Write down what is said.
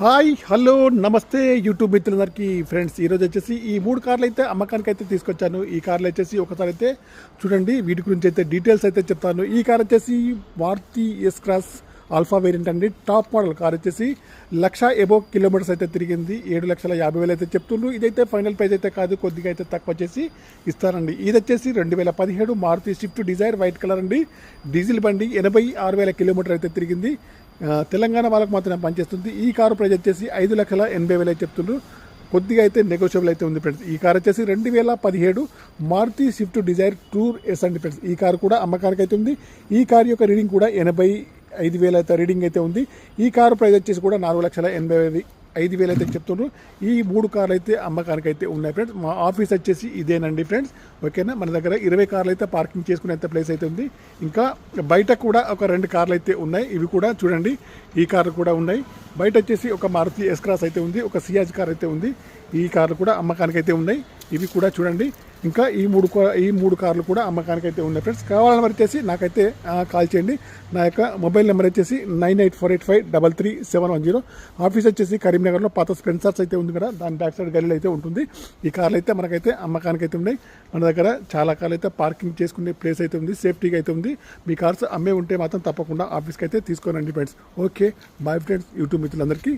Hi hello నమస్తే YouTube మిత్రులందరికీ. Friends ఈరోజు వచ్చేసి ఈ మూడు కార్లు అయితే అమ్మకానికి అయితే తీసుకొచ్చాను. ఈ కార్లు వచ్చేసి ఒకసారి అయితే చూడండి వీటి గురించి అయితే డీటెయిల్స్ అయితే చెప్తాను. ఈ కార్ వచ్చేసి Maruti S cross alpha variant అండి. టాప్ మోడల్ కార్ వచ్చేసి లక్ష ఎబో కిలోమీటర్స్ అయితే తిరిగింది. ఏడు లక్షల యాభై వేలు అయితే చెప్తుండ్రు. ఇదైతే ఫైనల్ ప్రైస్ అయితే కాదు కొద్దిగా అయితే తక్కువ చేసి ఇస్తారండి. ఇది వచ్చేసి రెండు వేల పదిహేడు Maruti Swift Dzire white colour అండి. డీజిల్ బండి ఎనభై ఆరు వేల కిలోమీటర్ అయితే తిరిగింది. తెలంగాణ వాళ్ళకు మాత్రం పనిచేస్తుంది. ఈ కారు ప్రైజ్ వచ్చేసి ఐదు లక్షల ఎనభై వేలు అయితే చెప్తుండ్రు. కొద్దిగా అయితే నెగోషియబుల్ అయితే ఉంది ఫ్రెండ్స్ ఈ కార్ వచ్చేసి రెండు వేల పదిహేడు Maruti Swift Dzire tour S అండి ఫ్రెండ్స్ ఈ కారు కూడా అమ్మకానికి అయితే ఉంది. ఈ కార్ యొక్క రీడింగ్ కూడా ఎనభై ఐదు వేల అయితే రీడింగ్ అయితే ఉంది. ఈ కారు ప్రైస్ వచ్చేసి కూడా నాలుగు లక్షల ఎనభై ఐదు వేలు అయితే చెప్తున్నారు ఈ మూడు కార్లు అయితే అమ్మకానికి అయితే ఉన్నాయి ఫ్రెండ్స్. మా ఆఫీస్ వచ్చేసి ఇదేనండి ఫ్రెండ్స్. ఓకేనా? మన దగ్గర ఇరవై కార్లు అయితే పార్కింగ్ చేసుకునేంత ప్లేస్ అయితే ఉంది. ఇంకా బయట కూడా ఒక రెండు కార్లు అయితే ఉన్నాయి. ఇవి కూడా చూడండి. ఈ కార్లు కూడా ఉన్నాయి. బయట వచ్చేసి ఒక మారుతి ఎస్ క్రాస్ అయితే ఉంది. ఒక సియాజ్ కార్ అయితే ఉంది. ఈ కార్లు కూడా అమ్మకానికి అయితే ఉన్నాయి. ఇవి కూడా చూడండి. ఇంకా ఈ మూడు ఈ మూడు కార్లు కూడా అమ్మకానికి అయితే ఉన్నాయి ఫ్రెండ్స్. కావాలని మరి వచ్చేసి నాకైతే కాల్ చేయండి. నా యొక్క మొబైల్ నెంబర్ వచ్చేసి nine eight four eight five double three seven one zero. Office వచ్చేసి కరీంనగర్లో పాత స్పెన్సర్స్ అయితే ఉంది కదా దాని బ్యాక్ సైడ్ గల్లీలో అయితే ఉంటుంది. ఈ కార్లు అయితే మనకైతే అమ్మకానికి అయితే ఉన్నాయి. మన దగ్గర చాలా కార్లు అయితే పార్కింగ్ చేసుకునే ప్లేస్ అయితే ఉంది సేఫ్టీగా అయితే ఉంది. మీ కార్స్ అమ్మే ఉంటే మాత్రం తప్పకుండా ఆఫీస్కి అయితే తీసుకోనండి friends. Okay bye friends. YouTube మిత్రులందరికీ